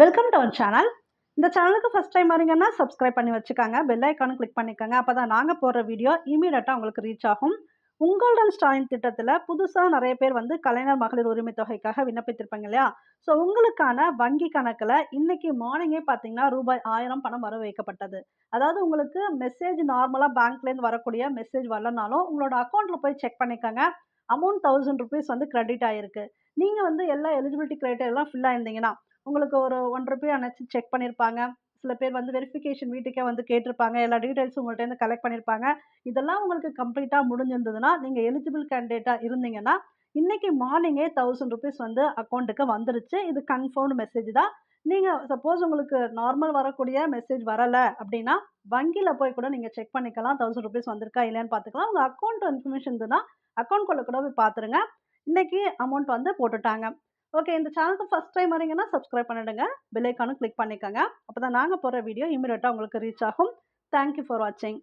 Welcome to our channel இந்த சேனலுக்கு first time வரீங்கன்னா சப்ஸ்கிரைப் பண்ணி வச்சுக்காங்க. பெல் ஐக்கானும் கிளிக் பண்ணிக்கோங்க. அப்போ தான் நாங்கள் போடுற வீடியோ இமீடியட்டாக உங்களுக்கு ரீச் ஆகும். உங்களுடன் ஸ்டாலின் திட்டத்தில் புதுசாக நிறைய பேர் வந்து கலைஞர் மகளிர் உரிமை தொகைக்காக விண்ணப்பித்திருப்பாங்க இல்லையா? ஸோ உங்களுக்கான வங்கி கணக்கில் இன்னைக்கு மார்னிங்கே பார்த்தீங்கன்னா ரூபாய் ஆயிரம் பணம் வர வைக்கப்பட்டது. அதாவது உங்களுக்கு மெசேஜ் நார்மலாக பேங்க்லேருந்து வரக்கூடிய மெசேஜ் வரலனாலும் உங்களோட அக்கௌண்ட்டில் போய் செக் பண்ணிக்கோங்க. அமௌண்ட் தௌசண்ட் ருபீஸ் வந்து கிரெடிட் ஆகிருக்கு நீங்கள் வந்து எல்லா எலிஜிபிலிட்டி க்ரைட்டீரியெல்லாம் ஃபில் ஆயிருந்தீங்கன்னா உங்களுக்கு ஒரு ஒன் பேர் அணைச்சி செக் பண்ணியிருப்பாங்க சில பேர் வந்து வெரிஃபிகேஷன் வீட்டுக்கே வந்து கேட்டிருப்பாங்க. எல்லா டீட்டெயில்ஸும் உங்கள்கிட்ட கலெக்ட் பண்ணியிருப்பாங்க இதெல்லாம் உங்களுக்கு கம்ப்ளீட்டாக முடிஞ்சிருந்ததுன்னா நீங்கள் எலிஜிபிள் கேண்டிடேட்டாக இருந்தீங்கன்னா இன்னைக்கு மார்னிங்கே தௌசண்ட் ருபீஸ் வந்து அக்கௌண்ட்டுக்கு வந்துருச்சு. இது கன்ஃபார்ம்டு மெசேஜ் தான். நீங்கள் சப்போஸ் உங்களுக்கு நார்மல் வரக்கூடிய மெசேஜ் வரலை அப்படின்னா வங்கியில் போய் கூட நீங்கள் செக் பண்ணிக்கலாம். தௌசண்ட் ருபீஸ் வந்திருக்கா இல்லையான்னு பார்த்துக்கலாம். உங்கள் அக்கௌண்ட் இன்ஃபர்மேஷன் இருந்ததுன்னா அக்கௌண்ட் கூட போய் பார்த்துருங்க. இன்னைக்கு அமௌண்ட் வந்து போட்டுட்டாங்க. ஓகே இந்த சேனலுக்கு ஃபஸ்ட் டைம் வரீங்கன்னா சப்ஸ்கிரைப் பண்ணிடுங்க. பில்லைக்கானும் கிளிக் பண்ணிக்கோங்க. அப்போ தான் நாங்கள் போடுற வீடியோ இமீடியட்டாக உங்களுக்கு ரீச் ஆகும். தேங்க்யூ ஃபார் வாட்சிங்